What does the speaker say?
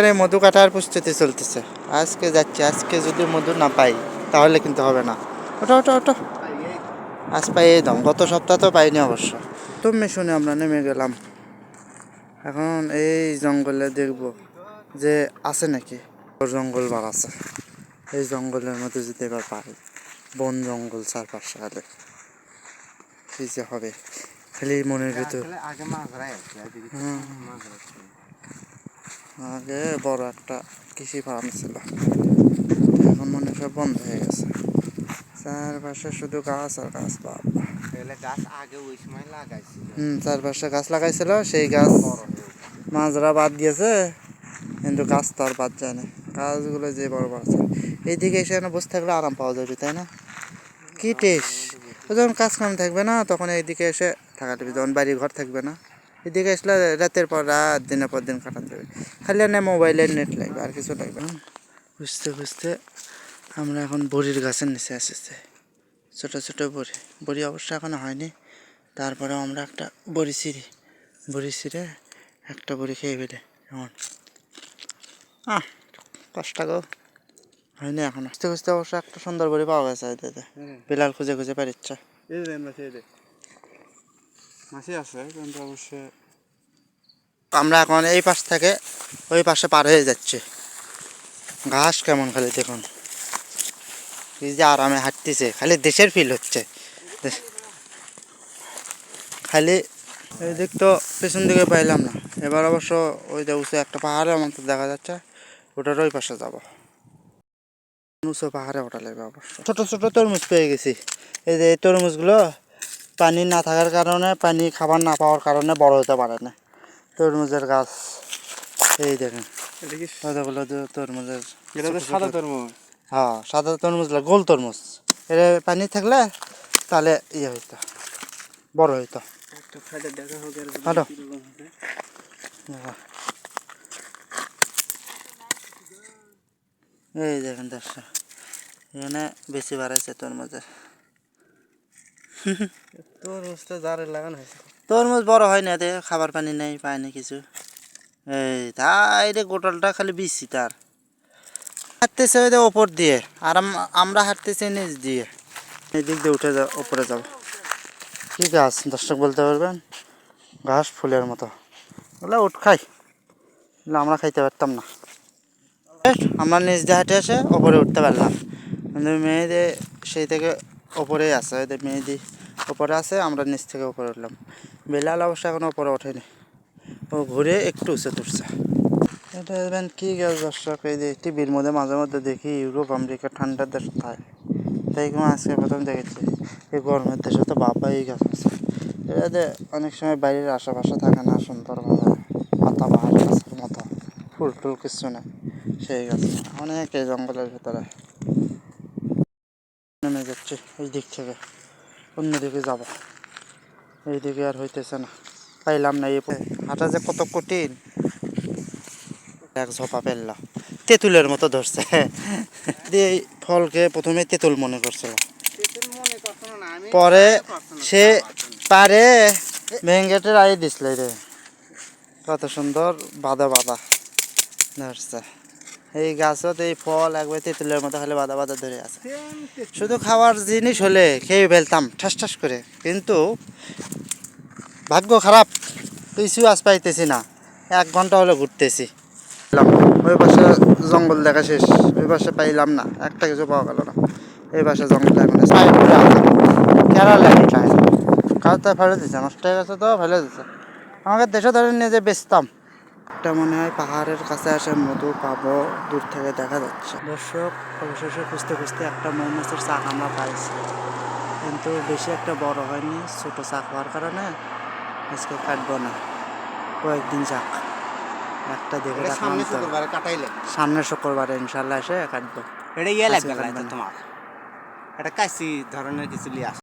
এখানে মধু কাটার প্রস্তুতি চলতেছে। আজকে যাচ্ছে আজকে যদি মধু না পাই তাহলে কিন্তু হবে না। ওটা ওটা ওটা আজ পাই এই দাম গত সপ্তাহ তো পাইনি অবশ্য। তুমি শুনে আমরা নেমে গেলাম। এখন এই জঙ্গলে দেখব যে আছে নাকি। ওর জঙ্গল বার আছে। এই জঙ্গলের মধ্যে যদি এবার পাই বন জঙ্গল চারপাশে হলে। কি যে হবে। খালি মনের ভিতর আগে বড় একটা কৃষি ফার্ম ছিল। এখন মনে হয় সব বন্ধ হয়ে গেছে। চারপাশে শুধু গাছ আর গাছ বাবা গাছ আগে ওই সময় লাগাইছিল। হুম চারপাশে গাছ লাগাইছিল সেই গাছ মাঝরা বাদ গিয়েছে কিন্তু গাছ তো আর বাদ যায় না। গাছগুলো যে বড় বড় আছে। এইদিকে এসে এখানে বসে থাকলে আরাম পাওয়া যাবে তাই না? কি টেস্ট? যখন কাজ কাম থাকবে না তখন এইদিকে এসে থাকা যখন বাড়ি ঘর থাকবে না। এদিকে আসলে রাতের পর রাত দিনের পর দিন কাটানো যাবে। খালি না মোবাইলের নেট লাগবে আর কিছু লাগবে না। বুঝতে বুঝতে আমরা এখন বড়ির গাছের নিচে আসেছি ছোট ছোট বড়ি। বড়ি অবশ্য এখনও হয়নি। তারপরে আমরা একটা বড়ি ছিঁড়ি। বড়ি ছিঁড়ে একটা বড়ি খেয়ে ফেলে এমন আহ কষ্ট গো। হয়নি এখন। খুঁজতে খুঁজতে অবশ্য একটা সুন্দর বড়ি পাওয়া গেছে এটাতে বিলাল খুঁজে খুঁজে পারিচ্ছে। মাছি আছে, কিন্তু আমরা এখন এই পাশ থেকে ওই পাশে পার হয়ে যাচ্ছে। ঘাস কেমন খালি দেখুন। এই যে আরামে হাঁটতেছে, খালি দেশের ফিল হচ্ছে। খালি এই দিক তো পেছন দিকে পাইলাম না। এবার অবশ্য ওই যে উঁচু একটা পাহাড়ের মতো দেখা যাচ্ছে, ওটার ওই পাশে যাব। উঁচু পাহাড়ে ওটা লাগবে অবশ্য। ছোট ছোট তরমুজ পেয়ে গেছি। এই যে এই তরমুজগুলো পানি না থাকার কারণে পানি খাবার না পাওয়ার কারণে বড় হতে পারে না। তরমুজের গাছ এই দেখেন। কতগুলো তরমুজের সাদা তরমুজ? হ্যাঁ সাদা তরমুজ গোল তরমুজ। এর পানি থাকলে তাহলে ইয়ে হইতো বড় হইতো। হ্যালো। এই দেখেন দর্শক এখানে বেশি বাড়াইছে তরমুজের। তরমুজটা জারে লাগানো হয়েছে। তরমুজ বড় হয় না খাবার পানি নেই, পায় না কিছু। এই তাই রে, গোটালটা খালি বিছি তার। হাঁটতেছে ওই ওপর দিয়ে, আর আমরা হাঁটতেছি নিচ দিয়ে। এই দিক দিয়ে উঠে যা, ওপরে যাব কি গাছ, দর্শক বলতে পারবেন? ঘাস ফুলের মতো। ওগুলো উঠ, খাই। আমরা খাইতে পারতাম না। আমরা নিজ দিয়ে হাঁটে এসে ওপরে উঠতে পারলাম। কিন্তু মেয়েদের সেই থেকে ওপরেই আছে মেয়েদি ওপরে আছে, আমরা নিচ থেকে উপরে উঠলাম। বেলাল অবশ্য এখন ওপরে ওঠেনি। ও ঘুরে একটু উঁচু তুলছে। এটা দেখবেন কি গাছ দর্শক, এই যে টিভির মধ্যে মাঝে মধ্যে দেখি, ইউরোপ, আমেরিকা ঠান্ডার দেশ থাকে তাই কোনো আজকে প্রথম দেখেছি। এই গরমের দেশে তো বাবা এই গাছ আছে। এটাতে অনেক সময় বাইরের আশেপাশে থাকে না সুন্দরভাবে পাতা বাহার গাছের মতো। ফুল টুল কিছু না সেই গাছ। অনেক এই জঙ্গলের ভেতরে। নেমে যাচ্ছে এই দিক থেকে। অন্যদিকে যাব। এইদিকে আর হইতেছে না। পাইলাম না এই হাঁটা যে কত কঠিন। এক ঝোপা পেললাম তেঁতুলের মতো ধরছে। দিয়ে ফলকে প্রথমে তেঁতুল মনে করছিল। পরে সে পারে ভেঙ্গেটের আই দিছিল রে। কত সুন্দর বাদা বাদা ধরছে। এই গাছত এই ফল একবার তেঁতুলের মতো হলে বাদা বাদা ধরে আছে। শুধু খাওয়ার জিনিস হলে খেয়ে ফেলতাম, ঠাস ঠাস করে। কিন্তু ভাগ্য খারাপ কিছু আজ পাইতেছি না। এক ঘণ্টা হলো ঘুরতেছি। ওই পাশে জঙ্গল দেখা শেষ, ওই পাশে পাইলাম না। একটা কিছু পাওয়া গেল না। এই পাশে জঙ্গল কেরালা কাজটা ফেলে দিচ্ছে নষ্ট হয়ে গেছে তো ফেলে দিচ্ছে আমাকে দেশে ধরে নিয়ে যে বেচতাম। এটা মনে হয় পাহাড়ের কাছে আসে মধু পাবো দূর থেকে দেখা যাচ্ছে। দর্শক অবশেষে খুঁজতে খুঁজতে একটা মৌমাছির চাক আমরা পাইছি। কিন্তু বেশি একটা বড় হয়নি ছোট চাক হওয়ার কারণে আজকে কাটবো না। কয়েকদিন যাক। একটা দেখে সামনে শুক্রবারে কাটাইলে। সামনের শুক্রবারে ইনশাল্লাহ এসে কাটবো। এটা ইয়ে লাগবে। তোমার। এটা কাশি ধরনের কিছু লিয়ে আসে